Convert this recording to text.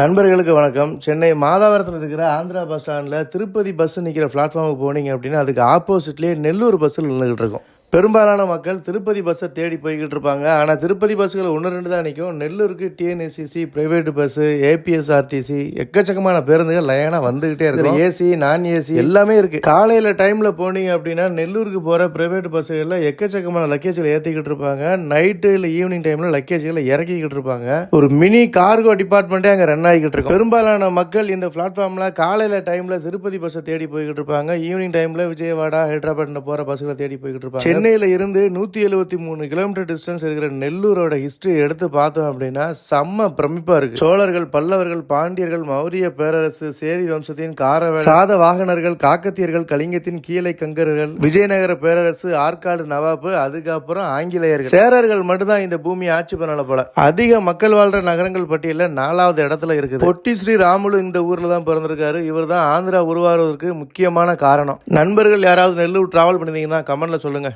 நண்பர்களுக்கு வணக்கம். சென்னை மாதாவரத்தில் இருக்கிற ஆந்திரா பஸ் ஸ்டாண்டில் திருப்பதி பஸ் நிற்கிற பிளாட்ஃபார்முக்கு போனீங்க அப்படின்னா அதுக்கு ஆப்போசிட்லேயே நெல்லூர் பஸ்ஸில் நின்றுக்கிட்டு இருக்கும். பெரும்பாலான மக்கள் திருப்பதி பஸ்ஸை தேடி போய்கிட்டு இருப்பாங்க. ஆனால் திருப்பதி பஸ்ஸுகள் ஒன்று ரெண்டு தான் நிற்கும் நெல்லூருக்கு டிஎன்எஸ்சிசி பிரைவேட் பஸ்ஸு ஏபிஎஸ்ஆர்டிசி எக்கச்சக்கமான பேருந்துகள் லைனாக வந்துகிட்டே இருக்கு ஏசி நான் ஏசி எல்லாமே இருக்கு. காலையில் டைமில் போனீங்க அப்படின்னா நெல்லூருக்கு போகிற பிரைவேட் பஸ்ஸுகளில் எக்கச்சக்கமான லக்கேஜில் ஏற்றிக்கிட்டு இருப்பாங்க. நைட்டு இல்லை ஈவினிங் டைமில் லக்கேஜ்களை இறக்கிக்கிட்டு இருப்பாங்க. ஒரு மினி கார்கோ டிபார்ட்மெண்ட்டே அங்கே ரன் ஆகிக்கிட்டு இருக்கும். பெரும்பாலான மக்கள் இந்த பிளாட்ஃபார்மில் காலையில் டைமில் திருப்பதி பஸ்ஸை தேடி போய்கிட்டு இருப்பாங்க. ஈவினிங் டைமில் விஜயவாடா ஹைதராபாத் போகிற பஸ்ஸுகளை தேடி போய்கிட்டு இருப்பாங்க. சென்னையில் இருந்து நூற்றி எழுபத்தி மூணு கிலோமீட்டர் டிஸ்டன்ஸ் இருக்கிற நெல்லூரோட ஹிஸ்டரி எடுத்து பார்த்தோம் அப்படின்னா செம்ம பிரமிப்பாக இருக்குது சோழர்கள் பல்லவர்கள் பாண்டியர்கள் மௌரிய பேரரசு சேதி வம்சத்தின் காரவ சாத வாகனர்கள் காக்கத்தியர்கள் கலிங்கத்தின் கீழை கங்கர்கள் விஜயநகர பேரரசு ஆற்காடு நவாப்பு அதுக்கப்புறம் ஆங்கிலேயர்கள். சேரர்கள் மட்டும்தான் இந்த பூமியை ஆட்சி பண்ணல போல. அதிக மக்கள் வாழ்ற நகரங்கள் பட்டியலில் நாலாவது இடத்துல இருக்குது. பொட்டி ஸ்ரீ ராமுலு இந்த ஊரில் தான் பிறந்திருக்காரு. இவர் தான் ஆந்திரா உருவாருவதற்கு முக்கியமான காரணம். நண்பர்கள் யாராவது நெல்லூர் டிராவல் பண்ணிருந்தீங்கன்னா கமெண்ட்ல சொல்லுங்க.